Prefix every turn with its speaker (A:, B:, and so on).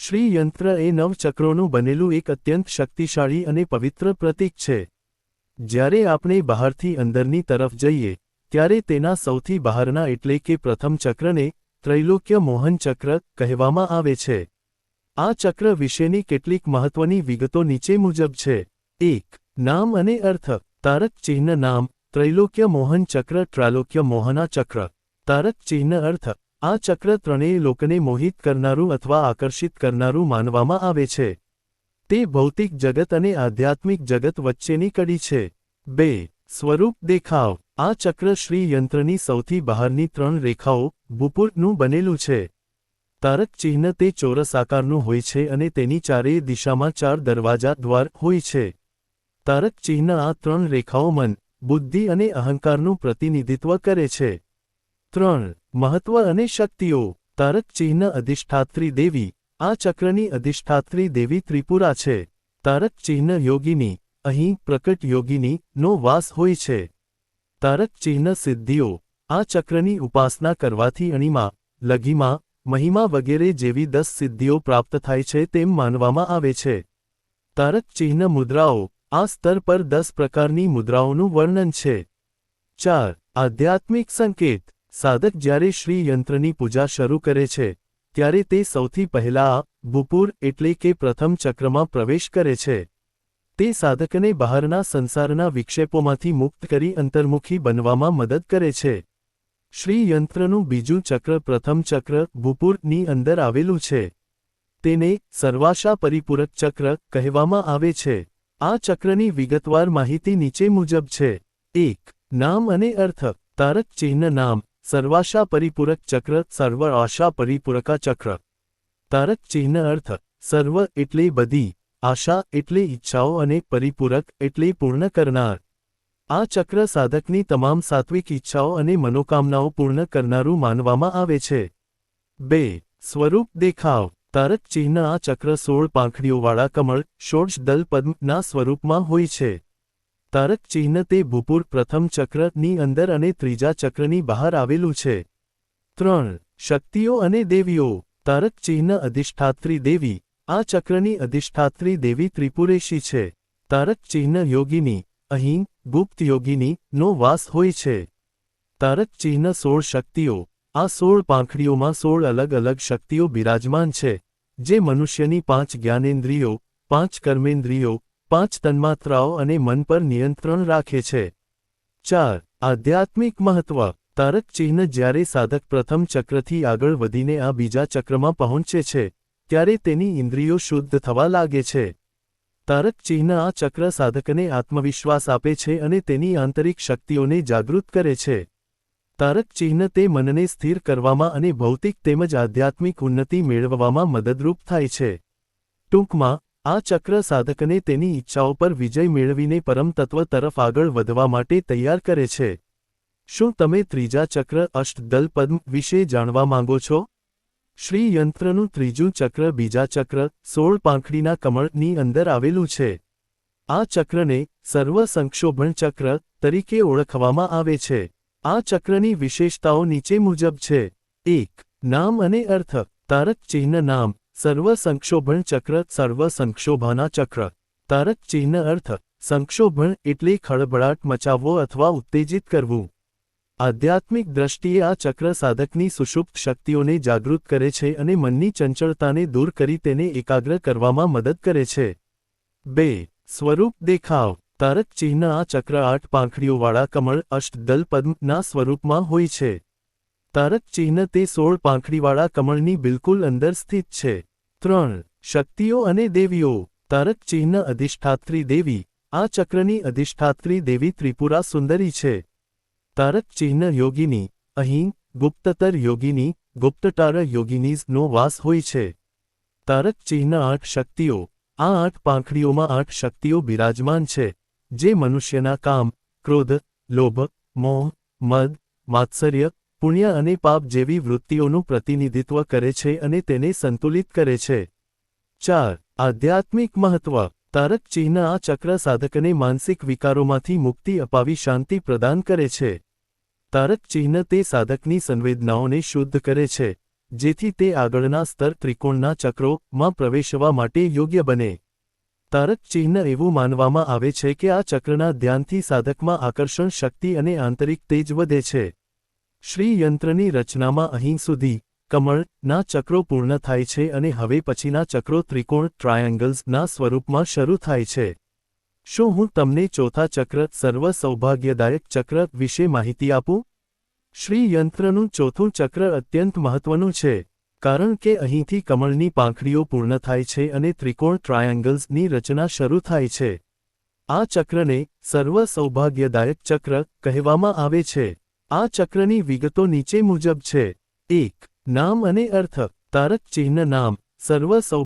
A: શ્રી યંત્ર એ નવ ચક્રોનું બનેલું એક અત્યંત શક્તિશાળી અને પવિત્ર પ્રતીક છે. જ્યારે આપણે બહારથી અંદરની તરફ જઈએ, ત્યારે તેના સૌથી બહારના એટલે કે પ્રથમ ચક્રને ત્રૈલોક્ય મોહન ચક્ર કહેવામાં આવે છે. આ ચક્ર વિશેની કેટલીક મહત્વની વિગતો નીચે મુજબ છે. એક, નામ અને અર્થ. તારક ચિહ્ન નામ. ત્રૈલોક્ય મોહન ચક્ર, ત્રાલોક્ય મોહના ચક્ર. તારક ચિહ્ન અર્થ. આ ચક્ર ત્રણેય લોકોને મોહિત કરનારું અથવા આકર્ષિત કરનારું માનવામાં આવે છે. તે ભૌતિક જગત અને આધ્યાત્મિક જગત વચ્ચેની કડી છે. બે, સ્વરૂપ દેખાવ. આ ચક્ર શ્રી સૌથી બહારની ત્રણ રેખાઓ, ભૂપુરનું બનેલું છે. તારક ચિહ્ન તે ચોરસ આકારનું હોય છે અને તેની ચારેય દિશામાં ચાર દરવાજા દ્વાર હોય છે. તારક ચિહ્ન આ ત્રણ રેખાઓ મન, બુદ્ધિ અને અહંકારનું પ્રતિનિધિત્વ કરે છે. ત્રણ, મહત્વ અને શક્તિઓ. તારક ચિહ્ન અધિષ્ઠાત્રી દેવી. આ ચક્રની અધિષ્ઠાત્રી દેવી ત્રિપુરા છે. તારક ચિહ્ન યોગિની. અહીં પ્રકટ યોગીની નો વાસ હોય છે. તારક ચિહ્ન સિદ્ધિઓ. આ ચક્રની ઉપાસના કરવાથી અણીમાં, લઘીમાં, મહિમા વગેરે જેવી દસ સિદ્ધિઓ પ્રાપ્ત થાય છે તેમ માનવામાં આવે છે. તારક ચિહ્ન મુદ્રાઓ. આ સ્તર પર દસ પ્રકારની મુદ્રાઓનું વર્ણન છે. ચાર, આધ્યાત્મિક સંકેત. સાધક જ્યારે શ્રી યંત્રની પૂજા શરૂ કરે છે, ત્યારે તે સૌથી પહેલા આ ભૂપુર એટલે કે પ્રથમ ચક્રમાં પ્રવેશ કરે છે. તે સાધકને બહારના સંસારના વિક્ષેપોમાંથી મુક્ત કરી અંતર્મુખી બનવામાં મદદ કરે છે. શ્રી યંત્રનું બીજું ચક્ર પ્રથમ ચક્ર ભૂપુરની અંદર આવેલું છે. તેને સર્વાશા પરિપૂરક ચક્ર કહેવામાં આવે છે. આ ચક્રની વિગતવાર માહિતી નીચે મુજબ છે. એક, નામ અને અર્થ. તારક ચિહ્ન નામ. સર્વાશા પરિપૂરક ચક્ર સર્વ આશા પરિપૂરકા ચક્ર તારક ચિહ્ન અર્થ સર્વ એટલે બધી આશા એટલે ઈચ્છાઓ અને પરિપૂરક એટલે પૂર્ણ કરનાર આ ચક્ર સાધકની તમામ સાત્વિક ઈચ્છાઓ અને મનોકામનાઓ પૂર્ણ કરનારું માનવામાં આવે છે બે સ્વરૂપ દેખાવ તારક ચિહ્ન આ ચક્ર સોળ પાંખડીઓવાળા કમળ ષોડશ દલ પદ્મના સ્વરૂપમાં હોય છે તારક ચિહ્ન તે ભૂપુર પ્રથમ ચક્રની અંદર અને ત્રીજા ચક્રની બહાર આવેલું છે. ત્રણ. શક્તિઓ અને દેવીઓ. તારક ચિહ્ન અધિષ્ઠાત્રી દેવી. આ ચક્રની અધિષ્ઠાત્રી દેવી ત્રિપુરેશી છે. તારક ચિહ્ન યોગિની. અહીં, ગુપ્ત યોગિની, નો વાસ હોય છે. તારક ચિહ્ન સોળ શક્તિઓ. આ સોળ પાંખડીઓમાં સોળ અલગ અલગ શક્તિઓ બિરાજમાન છે. જે મનુષ્યની પાંચ જ્ઞાનેન્દ્રિયો, પાંચ કર્મેન્દ્રિયો પાંચ તન્માત્રાઓ અને મન પર નિયંત્રણ રાખે છે. ચાર, આધ્યાત્મિક મહત્વ. તારક ચિહ્ન જ્યારે સાધક પ્રથમ ચક્રથી આગળ વધીને આ બીજા ચક્રમાં પહોંચે છે, ત્યારે તેની ઇન્દ્રિયો શુદ્ધ થવા લાગે છે. તારક ચિહ્ન આ ચક્ર સાધકને આત્મવિશ્વાસ આપે છે અને તેની આંતરિક શક્તિઓને જાગૃત કરે છે. તારક ચિહ્ન તે મનને સ્થિર કરવામાં અને ભૌતિક તેમજ આધ્યાત્મિક ઉન્નતિ મેળવવામાં મદદરૂપ થાય છે. ટૂંકમાં આ ચક્ર સાધકને તેની ઈચ્છાઓ પર વિજય મેળવીને પરમ તરફ આગળ વધવા માટે તૈયાર કરે છે. શું તમે ત્રીજા ચક્ર અષ્ટદલ પદ્મ વિશે જાણવા માંગો છો? શ્રી યંત્રનું ત્રીજું ચક્ર બીજા ચક્ર સોળ પાંખડીના કમળની અંદર આવેલું છે. આ ચક્રને સર્વ સંક્ષોભણ ચક્ર તરીકે ઓળખવામાં આવે છે. આ ચક્રની વિશેષતાઓ નીચે મુજબ છે. એક, નામ અને અર્થ. તારક ચિહ્ન નામ. સર્વ સંક્ષોભણ ચક્ર, સર્વ સંક્ષોભાના ચક્ર. તારક ચિહ્ન અર્થ, સંક્ષોભણ એટલે ખળભળાટ મચાવવો અથવા ઉત્તેજિત કરવું. આધ્યાત્મિક દ્રષ્ટિએ આ ચક્ર સાધકની સુષુપ્ત શક્તિઓને જાગૃત કરે છે અને મનની ચંચળતાને દૂર કરી તેને એકાગ્ર કરવામાં મદદ કરે છે. બે, સ્વરૂપ દેખાવ. તારક ચિહ્ન આ ચક્ર આઠ પાંખડીઓવાળા કમળ અષ્ટદલ પદ્મના સ્વરૂપમાં હોય છે. તારક ચિહ્ન તે સોળ પાંખડીવાળા કમળની બિલકુલ અંદર સ્થિત છે. ત્રણ, શક્તિઓ અને દેવીઓ. તારક ચિહ્ન અધિષ્ઠાત્રી દેવી. આ ચક્રની અધિષ્ઠાત્રી દેવી ત્રિપુરા સુંદરી છે. તારક ચિહ્ન યોગિની, અહીં, ગુપ્તતર યોગિની, ગુપ્તટાર યોગિનીઝનો વાસ હોય છે. તારક ચિહ્ન આઠ શક્તિઓ. આ આઠ પાંખડીઓમાં આઠ શક્તિઓ બિરાજમાન છે. જે મનુષ્યના કામ, ક્રોધ, લોભ, મોહ, મદ, માત્સર્ય પુણ્ય અને પાપ જેવી વૃત્તિઓનું પ્રતિનિધિત્વ કરે છે અને તેને સંતુલિત કરે છે. ચાર, આધ્યાત્મિક મહત્વ. તારક ચિહ્ન આ ચક્ર સાધકને માનસિક વિકારોમાંથી મુક્તિ અપાવી શાંતિ પ્રદાન કરે છે. તારક ચિહ્ન તે સાધકની સંવેદનાઓને શુદ્ધ કરે છે, જેથી તે આગળના સ્તર ત્રિકોણના ચક્રોમાં પ્રવેશવા માટે યોગ્ય બને. તારક ચિહ્ન એવું માનવામાં આવે છે કે આ ચક્રના ધ્યાનથી સાધકમાં આકર્ષણ શક્તિ અને આંતરિક તેજ વધે છે. શ્રી યંત્રની રચનામાં અહીં સુધી કમળના ચક્રો પૂર્ણ થાય છે અને હવે પછીના ચક્રો ત્રિકોણ ટ્રાયંગલ્સના સ્વરૂપમાં શરૂ થાય છે. શું હું તમને ચોથા ચક્ર સર્વ સૌભાગ્યદાયક ચક્ર વિશે માહિતી આપું? શ્રી યંત્રનું ચોથું ચક્ર અત્યંત મહત્વનું છે, કારણ કે અહીંથી કમળની પાંખડીઓ પૂર્ણ થાય છે અને ત્રિકોણ ટ્રાયંગલ્સની રચના શરૂ થાય છે. આ ચક્રને સર્વ સૌભાગ્યદાયક ચક્ર કહેવામાં આવે છે. આ ચક્રની વિગતો નીચે મુજબ છે. એક, નામ અને અર્થ. તારક ચિહ્ન નામ. સર્વ સૌ